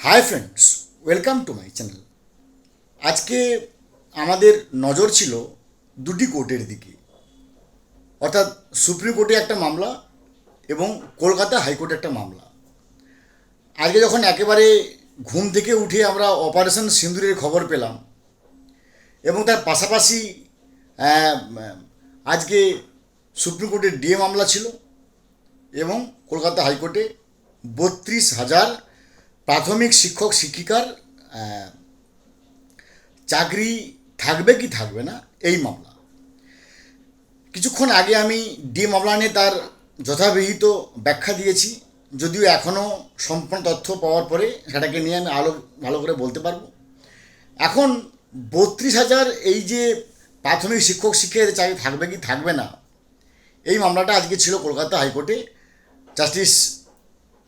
Hi friends welcome to my channel আজকে আমাদের নজর ছিল দুটি কোর্টের দিকে। অর্থাৎ সুপ্রিম কোর্টে একটা মামলা এবং কলকাতা হাইকোর্টে একটা মামলা। আজকে যখন একেবারে ঘুম থেকে উঠে আমরা অপারেশন সিন্দুরের খবর পেলাম এবং তার পাশাপাশি আজকে সুপ্রিম কোর্টের ডিএ মামলা ছিল এবং কলকাতা হাইকোর্টে বত্রিশ হাজার প্রাথমিক শিক্ষক, শিক্ষিকার চাকরি থাকবে কি থাকবে না, এই মামলা। কিছুক্ষণ আগে আমি ডি মামলা নিয়ে তার যথাবিহিত ব্যাখ্যা দিয়েছি, যদিও এখনও সম্পূর্ণ তথ্য পাওয়ার পরে সেটাকে নিয়ে আমি আলো, ভালো করে বলতে পারব। এখন বত্রিশ হাজার এই যে প্রাথমিক শিক্ষক, শিক্ষকের চাকরি থাকবে কি থাকবে না, এই মামলাটা আজকে ছিল কলকাতা হাইকোর্টে। জাস্টিস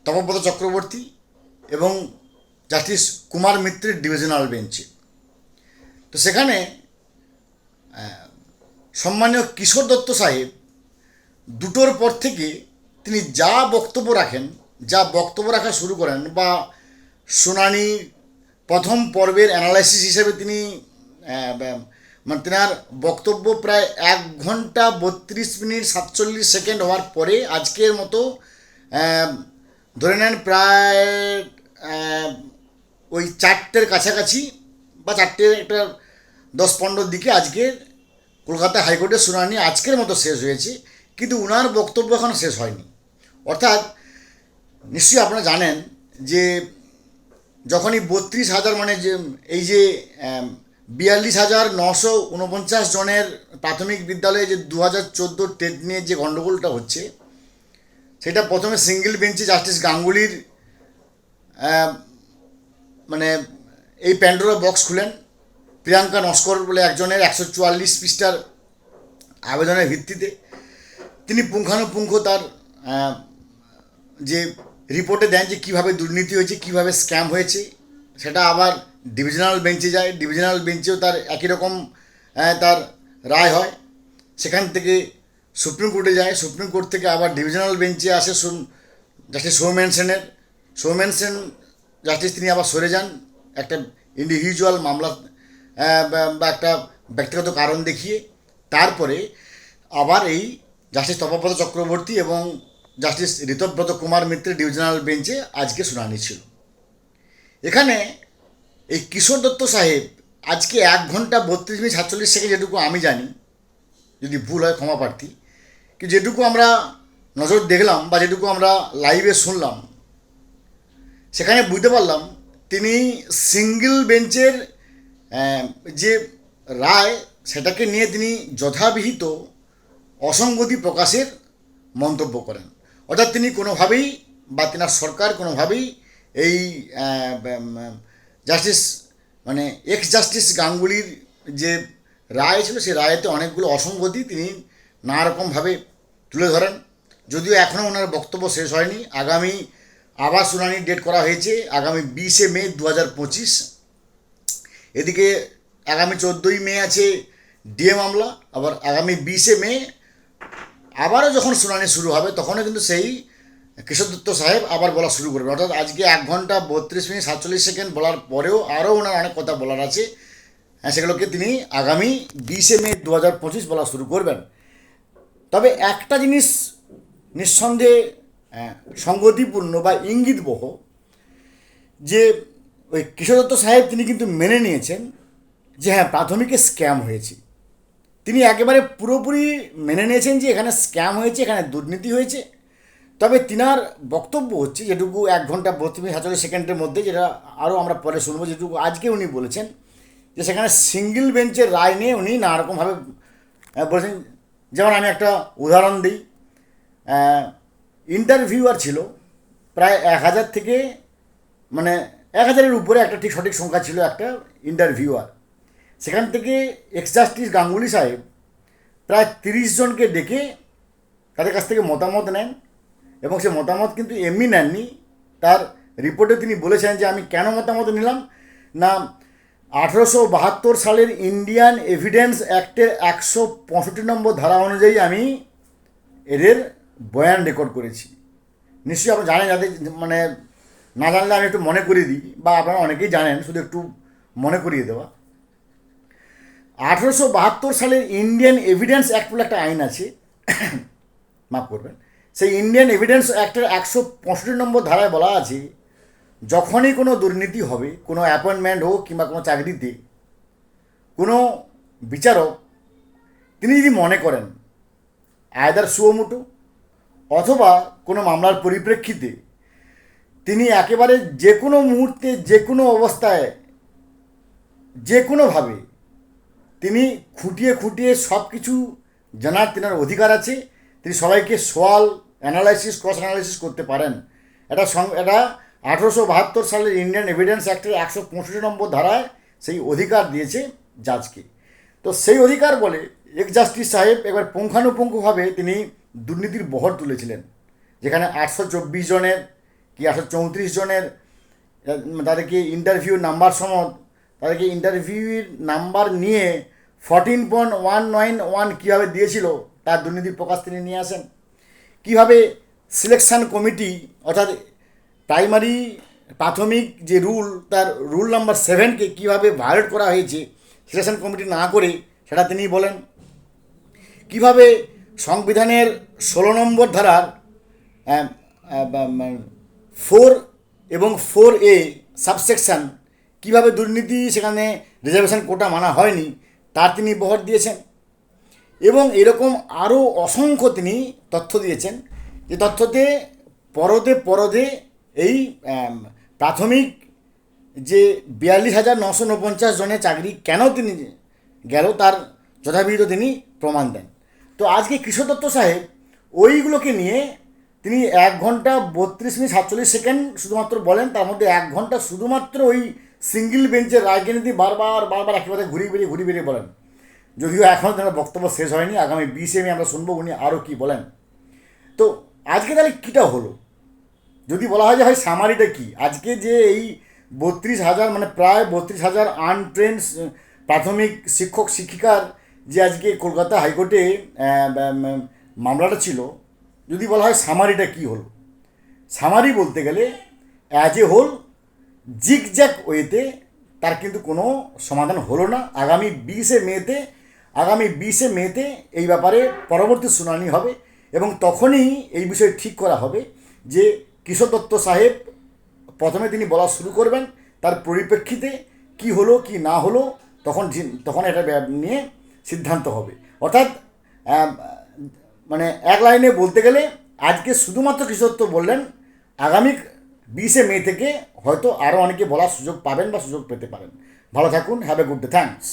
তপব্রত চক্রবর্তী এবং জাস্টিস কুমার মিত্রের ডিভিশনাল বেঞ্চে। তো সেখানে সম্মানীয় কিশোর দত্ত সাহেব দুটোর পর থেকে তিনি যা বক্তব্য রাখেন, যা বক্তব্য রাখা শুরু করেন বা শুনানি প্রথম পর্বের অ্যানালাইসিস হিসেবে তিনি মানে তেনার বক্তব্য প্রায় এক ঘণ্টা বত্রিশ মিনিট সাতচল্লিশ সেকেন্ড হওয়ার পরে আজকের মতো ধরে নেন প্রায় ওই চারটের কাছাকাছি বা চারটে একটা দশ পনেরোর দিকে আজকে কলকাতা হাইকোর্টের শুনানি আজকের মতো শেষ হয়েছে, কিন্তু উনার বক্তব্য এখনও শেষ হয়নি। অর্থাৎ নিশ্চয়ই আপনারা জানেন যে যখনই বত্রিশ হাজার মানে যে এই যে বিয়াল্লিশ হাজার নশো উনপঞ্চাশ জনের প্রাথমিক বিদ্যালয়ে যে দু হাজার চোদ্দোর টেট নিয়ে যে গণ্ডগোলটা হচ্ছে, সেটা প্রথমে সিঙ্গেল বেঞ্চে জাস্টিস গাঙ্গুলির মানে এই প্যান্ডোরা বক্স খুলেন। প্রিয়াঙ্কা নস্কর বলে একজনের একশো চুয়াল্লিশ পৃষ্ঠার আবেদনের ভিত্তিতে। তিনি পুঙ্খানুপুঙ্খ তার যে রিপোর্টে দেন যে কীভাবে দুর্নীতি হয়েছে, কীভাবে স্ক্যাম হয়েছে, সেটা আবার ডিভিশনাল বেঞ্চে যায়। ডিভিশনাল বেঞ্চেও তার একই রকম তার রায় হয়। সেখান থেকে সুপ্রিম কোর্টে যায়। সুপ্রিম কোর্ট থেকে আবার ডিভিশনাল বেঞ্চে আসে জাস্টিস সৌমেন সেনের। সৌমেন সেন জাস্টিস তিনি আবার সরে যান। একটা ইন্ডিভিজুয়াল মামলা বা- একটা ব্যক্তিগত কারণ দেখিয়ে তারপরে আবার এই জাস্টিস তপব্রত চক্রবর্তী এবং জাস্টিস ঋতব্রত কুমার মিত্রের ডিভিশনাল বেঞ্চে আজকে শুনানি ছিল। এখানে এই কিশোর দত্ত সাহেব আজকে এক ঘণ্টা বত্রিশ মিনিট সাতচল্লিশ সেকেন্ড যেটুকু আমি জানি, যদি ভুল হয় ক্ষমা প্রার্থী, কি যেটুকু আমরা নজর দেখলাম বা যেটুকু আমরা লাইভে শুনলাম সেখানে বুঝতে পারলাম তিনি সিঙ্গেল বেঞ্চের যে রায়, সেটাকে নিয়ে তিনি যথাবিহিত অসঙ্গতি প্রকাশের মন্তব্য করেন। অর্থাৎ তিনি কোনোভাবেই বা তেনার সরকার কোনোভাবেই এই জাস্টিস মানে এক্স জাস্টিস গাঙ্গুলির যে রায় ছিল, সেই রায়েতে অনেকগুলো অসঙ্গতি তিনি নানা রকমভাবে তুলে ধরেন। যদিও এখনও ওনার বক্তব্য শেষ হয়নি। আগামী আবার শুনানির ডেট করা হয়েছে আগামী বিশে মে দু হাজার পঁচিশ। এদিকে আগামী চোদ্দোই মে আছে ডিএ মামলা, আবার আগামী বিশে মে আবারও যখন শুনানি শুরু হবে তখনও কিন্তু সেই কিশোর দত্ত সাহেব আবার বলা শুরু করবেন। অর্থাৎ আজকে এক ঘণ্টা বত্রিশ মিনিট সাতচল্লিশ সেকেন্ড বলার পরেও আরও ওনার অনেক কথা বলার আছে। হ্যাঁ সেগুলোকে তিনি আগামী বিশে মে দু হাজার পঁচিশ বলা শুরু করবেন। তবে একটা জিনিস নিঃসন্দেহে সঙ্গতিপূর্ণ বা ইঙ্গিতবহ যে ওই কিশোর দত্ত সাহেব তিনি কিন্তু মেনে নিয়েছেন যে হ্যাঁ প্রাথমিকে স্ক্যাম হয়েছে। তিনি একেবারে পুরোপুরি মেনে নিয়েছেন যে এখানে স্ক্যাম হয়েছে, এখানে দুর্নীতি হয়েছে। তবে তিনার বক্তব্য হচ্ছে যেটুকু এক ঘণ্টা বত্রিশ সাতচল্লিশ সেকেন্ডের মধ্যে যেটা আরও আমরা পরে শুনব, যেটুকু আজকে উনি বলেছেন যে সেখানে সিঙ্গেল বেঞ্চের রায় নিয়ে উনি নানারকমভাবে বলেছেন। যেমন আমি একটা উদাহরণ দিই ইন্টারভিউয়ার ছিল, প্রায় এক হাজার থেকে মানে এক হাজারের উপরে একটা ঠিক সঠিক সংখ্যা ছিল একটা ইন্টারভিউয়ার সেখান থেকে এক্স জাস্টিস গাঙ্গুলি সাহেব প্রায় তিরিশ জনকে ডেকে তাদের কাছ থেকে মতামত নেন এবং সে মতামত কিন্তু এমনি নেননি। তার রিপোর্টে তিনি বলেছেন যে, আমি কেন মতামত নিলাম? না, আঠেরোশো বাহাত্তর সালের ইন্ডিয়ান এভিডেন্স অ্যাক্টের একশো পঁয়ষট্টি নম্বর ধারা অনুযায়ী আমি এদের বয়ান রেকর্ড করেছি। নিশ্চয়ই আপনি জানেন, যাদের মানে না জানলে আমি একটু মনে করিয়ে দিই, বা আপনারা অনেকেই জানেন, শুধু একটু মনে করিয়ে দেওয়া। আঠেরোশো বাহাত্তর সালের ইন্ডিয়ান এভিডেন্স অ্যাক্ট বলে একটা আইন আছে। মাফ করবেন। সেই ইন্ডিয়ান এভিডেন্স অ্যাক্টের একশো পঁয়ষট্টি নম্বর ধারায় বলা আছে, যখনই কোনো দুর্নীতি হবে, কোনো অ্যাপয়েন্টমেন্ট হোক কিংবা কোনো চাকরিতে, কোনো বিচারক, তিনি যদি মনে করেন আয়দার সুয়মুটো অথবা কোনো মামলার পরিপ্রেক্ষিতে তিনি একেবারে যে কোনো মুহূর্তে, যে কোনো অবস্থায়, যে কোনোভাবে তিনি খুঁটিয়ে খুঁটিয়ে সব কিছু জানার তেনার অধিকার আছে। তিনি সবাইকে সোয়াল অ্যানালাইসিস, ক্রস অ্যানালাইসিস করতে পারেন। এটা সং, এটা আঠেরোশো বাহাত্তর সালের ইন্ডিয়ান এভিডেন্স অ্যাক্টের একশো পঁয়ষট্টি নম্বর ধারায় সেই অধিকার দিয়েছে জাজকে। তো সেই অধিকার বলে এক জাস্টিস সাহেব এবার পুঙ্খানুপুঙ্খভাবে তিনি দুর্নীতির বহর তুলেছিলেন। যেখানে আটশো চব্বিশ জনের কি আটশো চৌত্রিশ জনের, তাদেরকে ইন্টারভিউ নাম্বার সনদ তাদেরকে ইন্টারভিউর নাম্বার নিয়ে fourteen point one nine one কীভাবে দিয়েছিল, তার দুর্নীতির প্রকাশ তিনি নিয়ে আসেন। কীভাবে সিলেকশন কমিটি অর্থাৎ প্রাইমারি প্রাথমিক যে রুল তার রুল নাম্বার সেভেনকে কীভাবে ভায়োলেট করা হয়েছে সিলেকশন কমিটি না করে, সেটা তিনি বলেন। কীভাবে সংবিধানের ষোলো নম্বর ধারার ফোর এবং ফোর এ সাবসেকশন কীভাবে দুর্নীতি সেখানে রিজার্ভেশন কোটা মানা হয়নি তার তিনি বহর দিয়েছেন। এবং এরকম আরও অসংখ্য তিনি তথ্য দিয়েছেন। যে তথ্যতে পরদে পরদে এই প্রাথমিক যে বিয়াল্লিশ হাজার নশো উনপঞ্চাশ জনের চাকরি কেন তিনি গেল, তার যথাবিহিত তিনি প্রমাণ দেন। তো আজকে কৃষ্ণ দত্ত সাহেব ওইগুলোকে নিয়ে তিনি এক ঘণ্টা বত্রিশ মিনিট সাতচল্লিশ সেকেন্ড শুধুমাত্র বলেন, তার মধ্যে এক ঘণ্টা শুধুমাত্র ওই সিঙ্গেল বেঞ্চের নিয়ে বারবার বারবার কথা ঘুরিয়ে বেরিয়ে ঘুরিয়ে বেরিয়ে বলেন। যদিও এখনও তার বক্তব্য শেষ হয়নি, আগামী বিশে মে আমরা শুনব উনি আরও কী বলেন। তো আজকে তাহলে কীটা হলো? যদি বলা হয় যে হয় সামারিটা কী? আজকে যে এই বত্রিশ হাজার মানে প্রায় বত্রিশ হাজার আনট্রেন্ড প্রাথমিক শিক্ষক, শিক্ষিকার যে আজকে কলকাতা হাইকোর্টে মামলাটা ছিল। যদি বলা হয় সামারিটা কি হলো? সামারি বলতে গেলে অ্যাজ এ হোল জিগজ্যাক ওয়েতে তার কিন্তু কোনো সমাধান হলো না। আগামী বিশে মেতে, আগামী বিশে মেতে এই ব্যাপারে পরবর্তী শুনানি হবে এবং তখনই এই বিষয়ে ঠিক করা হবে যে কিশোর দত্ত সাহেব প্রথমে তিনি বলা শুরু করবেন, তার পরিপ্রেক্ষিতে কি হলো, কি না হলো, তখন তখন এটা নিয়ে সিদ্ধান্ত হবে। অর্থাৎ মানে এক লাইনে বলতে গেলে আজকে শুধুমাত্র কিশোর তো বললেন, আগামী বিশে মে থেকে হয়তো আরও অনেকে বলার সুযোগ পাবেন বা সুযোগ পেতে পারেন। ভালো থাকুন have a good day thanks